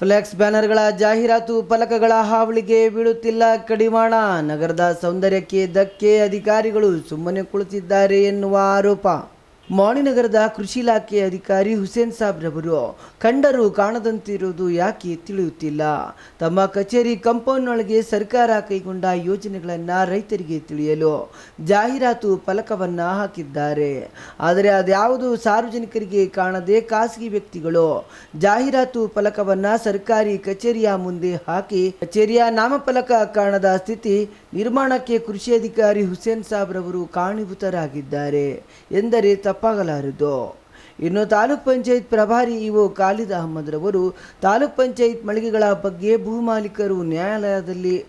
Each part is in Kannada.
ಫ್ಲೆಕ್ಸ್ ಬ್ಯಾನರ್ಗಳ ಜಾಹೀರಾತು ಫಲಕಗಳ ಹಾವಳಿಗೆ ಬೀಳುತ್ತಿಲ್ಲ ಕಡಿವಾಣ. ನಗರದ ಸೌಂದರ್ಯಕ್ಕೆ ಧಕ್ಕೆ ಅಧಿಕಾರಿಗಳು ಸುಮ್ಮನೆ ಕುಳಿತಿದ್ದಾರೆ ಎನ್ನುವ ಆರೋಪ. ಮಾಣಿನಗರದ ಕೃಷಿ ಇಲಾಖೆ ಅಧಿಕಾರಿ ಹುಸೇನ್ ಸಾಬ್ ರವರು ಕಂಡರು ಕಾಣದಂತಿರುವುದು ಯಾಕೆ ತಿಳಿಯುತ್ತಿಲ್ಲ? ತಮ್ಮ ಕಚೇರಿ ಕಾಂಪೌಂಡ್ನೊಳಗೆ ಸರ್ಕಾರ ಕೈಗೊಂಡ ಯೋಜನೆಗಳನ್ನು ರೈತರಿಗೆ ತಿಳಿಯಲು ಜಾಹೀರಾತು ಫಲಕವನ್ನು ಹಾಕಿದ್ದಾರೆ. ಆದರೆ ಅದ್ಯಾವುದು ಸಾರ್ವಜನಿಕರಿಗೆ ಕಾಣದೆ ಖಾಸಗಿ ವ್ಯಕ್ತಿಗಳು ಜಾಹೀರಾತು ಫಲಕವನ್ನು ಸರ್ಕಾರಿ ಕಚೇರಿಯ ಮುಂದೆ ಹಾಕಿ ಕಚೇರಿಯ ನಾಮಫಲಕ ಕಾಣದ ಸ್ಥಿತಿ ನಿರ್ಮಾಣಕ್ಕೆ ಕೃಷಿ ಅಧಿಕಾರಿ ಹುಸೇನ್ ಸಾಬ್ರವರು ಕಾರಣೀಭೂತರಾಗಿದ್ದಾರೆ ಎಂದರೆ ತಪ್ಪಾಗಲಾರದು. ಇನ್ನು ತಾಲೂಕ್ ಪಂಚಾಯತ್ ಪ್ರಭಾರಿ ಇಒ ಖಾಲಿದ್ ಅಹಮದ್ ರವರು ತಾಲೂಕ್ ಪಂಚಾಯತ್ ಮಳಿಗೆಗಳ ಬಗ್ಗೆ ಭೂಮಾಲೀಕರು ನ್ಯಾಯಾಲಯದಲ್ಲಿ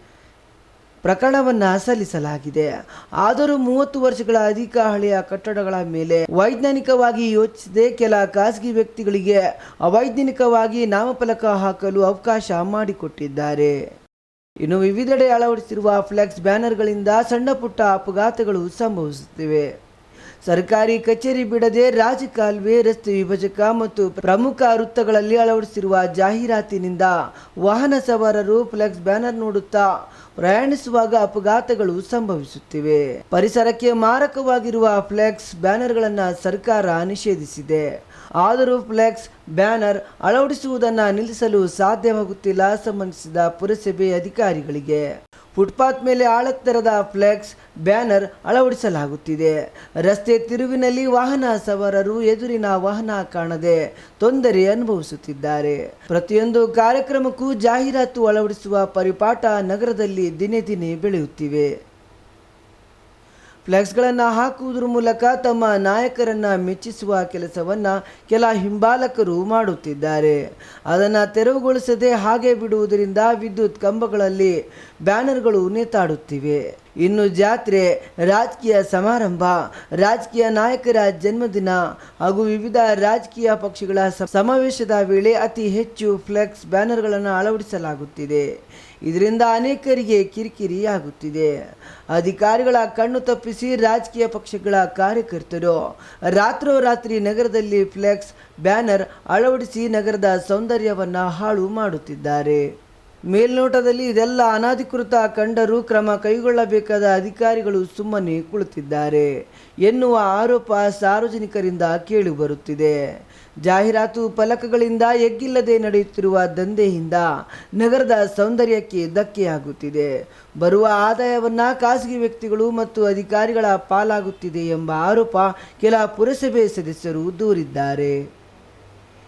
ಪ್ರಕರಣವನ್ನು ಸಲ್ಲಿಸಲಾಗಿದೆ. ಆದರೂ ಮೂವತ್ತು ವರ್ಷಗಳ ಅಧಿಕ ಹಳೆಯ ಕಟ್ಟಡಗಳ ಮೇಲೆ ವೈಜ್ಞಾನಿಕವಾಗಿ ಯೋಚಿಸದೆ ಕೆಲ ಖಾಸಗಿ ವ್ಯಕ್ತಿಗಳಿಗೆ ಅವೈಜ್ಞಾನಿಕವಾಗಿ ನಾಮಫಲಕ ಹಾಕಲು ಅವಕಾಶ ಮಾಡಿಕೊಟ್ಟಿದ್ದಾರೆ. ಇನ್ನು ವಿವಿಧೆಡೆ ಅಳವಡಿಸಿರುವ ಫ್ಲೆಕ್ಸ್ ಬ್ಯಾನರ್ಗಳಿಂದ ಸಣ್ಣ ಪುಟ್ಟ ಅಪಘಾತಗಳು ಸಂಭವಿಸುತ್ತಿವೆ. ಸರ್ಕಾರಿ ಕಚೇರಿ ಬಿಡದೆ ರಾಜಕಾಲುವೆ ರಸ್ತೆ ವಿಭಜಕ ಮತ್ತು ಪ್ರಮುಖ ವೃತ್ತಗಳಲ್ಲಿ ಅಳವಡಿಸಿರುವ ಜಾಹೀರಾತಿನಿಂದ ವಾಹನ ಸವಾರರು ಫ್ಲೆಕ್ಸ್ ಬ್ಯಾನರ್ ನೋಡುತ್ತಾ ಪ್ರಯಾಣಿಸುವಾಗ ಅಪಘಾತಗಳು ಸಂಭವಿಸುತ್ತಿವೆ. ಪರಿಸರಕ್ಕೆ ಮಾರಕವಾಗಿರುವ ಫ್ಲೆಕ್ಸ್ ಬ್ಯಾನರ್ಗಳನ್ನು ಸರ್ಕಾರ ನಿಷೇಧಿಸಿದೆ. ಆದರೂ ಫ್ಲೆಕ್ಸ್ ಬ್ಯಾನರ್ ಅಳವಡಿಸುವುದನ್ನು ನಿಲ್ಲಿಸಲು ಸಾಧ್ಯವಾಗುತ್ತಿಲ್ಲ, ಸಂಬಂಧಿಸಿದ ಪುರಸಭೆ ಅಧಿಕಾರಿಗಳಿಗೆ. ಫುಟ್ಪಾತ್ ಮೇಲೆ ಆಳತ್ತರದ ಫ್ಲೆಕ್ಸ್ ಬ್ಯಾನರ್ ಅಳವಡಿಸಲಾಗುತ್ತಿದೆ. ರಸ್ತೆ ತಿರುವಿನಲ್ಲಿ ವಾಹನ ಸವಾರರು ಎದುರಿನ ವಾಹನ ಕಾಣದೆ ತೊಂದರೆ ಅನುಭವಿಸುತ್ತಿದ್ದಾರೆ. ಪ್ರತಿಯೊಂದು ಕಾರ್ಯಕ್ರಮಕ್ಕೂ ಜಾಹೀರಾತು ಅಳವಡಿಸುವ ಪರಿಪಾಠ ನಗರದಲ್ಲಿ ದಿನೇ ದಿನೇ ಬೆಳೆಯುತ್ತಿವೆ. ಫ್ಲೆಕ್ಸ್ಗಳನ್ನು ಹಾಕುವುದರ ಮೂಲಕ ತಮ್ಮ ನಾಯಕರನ್ನ ಮೆಚ್ಚಿಸುವ ಕೆಲಸವನ್ನ ಕೆಲ ಹಿಂಬಾಲಕರು ಮಾಡುತ್ತಿದ್ದಾರೆ. ಅದನ್ನು ತೆರವುಗೊಳಿಸದೆ ಹಾಗೆ ಬಿಡುವುದರಿಂದ ವಿದ್ಯುತ್ ಕಂಬಗಳಲ್ಲಿ ಬ್ಯಾನರ್ಗಳು ನೇತಾಡುತ್ತಿವೆ. ಇನ್ನು ಜಾತ್ರೆ, ರಾಜಕೀಯ ಸಮಾರಂಭ, ರಾಜಕೀಯ ನಾಯಕರ ಜನ್ಮದಿನ ಹಾಗೂ ವಿವಿಧ ರಾಜಕೀಯ ಪಕ್ಷಗಳ ಸಮಾವೇಶದ ವೇಳೆ ಅತಿ ಹೆಚ್ಚು ಫ್ಲೆಕ್ಸ್ ಬ್ಯಾನರ್ಗಳನ್ನು ಅಳವಡಿಸಲಾಗುತ್ತಿದೆ. ಇದರಿಂದ ಅನೇಕರಿಗೆ ಕಿರಿಕಿರಿಯಾಗುತ್ತಿದೆ. ಅಧಿಕಾರಿಗಳ ಕಣ್ಣು ತಪ್ಪಿಸಿ ರಾಜಕೀಯ ಪಕ್ಷಗಳ ಕಾರ್ಯಕರ್ತರು ರಾತ್ರೋರಾತ್ರಿ ನಗರದಲ್ಲಿ ಫ್ಲೆಕ್ಸ್ ಬ್ಯಾನರ್ ಅಳವಡಿಸಿ ನಗರದ ಸೌಂದರ್ಯವನ್ನು ಹಾಳು ಮಾಡುತ್ತಿದ್ದಾರೆ. ಮೇಲ್ನೋಟದಲ್ಲಿ ಇದೆಲ್ಲ ಅನಧಿಕೃತ ಕಂಡರೂ ಕ್ರಮ ಕೈಗೊಳ್ಳಬೇಕಾದ ಅಧಿಕಾರಿಗಳು ಸುಮ್ಮನೆ ಕುಳಿತಿದ್ದಾರೆ. ಎನ್ನುವ ಆರೋಪ ಸಾರ್ವಜನಿಕರಿಂದ ಕೇಳಿಬರುತ್ತಿದೆ ಜಾಹೀರಾತು ಫಲಕಗಳಿಂದ ಎಗ್ಗಿಲ್ಲದೆ ನಡೆಯುತ್ತಿರುವ ದಂಧೆಯಿಂದ ನಗರದ ಸೌಂದರ್ಯಕ್ಕೆ ಧಕ್ಕೆಯಾಗುತ್ತಿದೆ. ಬರುವ ಆದಾಯವನ್ನು ಖಾಸಗಿ ವ್ಯಕ್ತಿಗಳು ಮತ್ತು ಅಧಿಕಾರಿಗಳ ಪಾಲಾಗುತ್ತಿದೆ ಎಂಬ ಆರೋಪ ಕೆಲ ಪುರಸಭೆ ಸದಸ್ಯರು ದೂರಿದ್ದಾರೆ.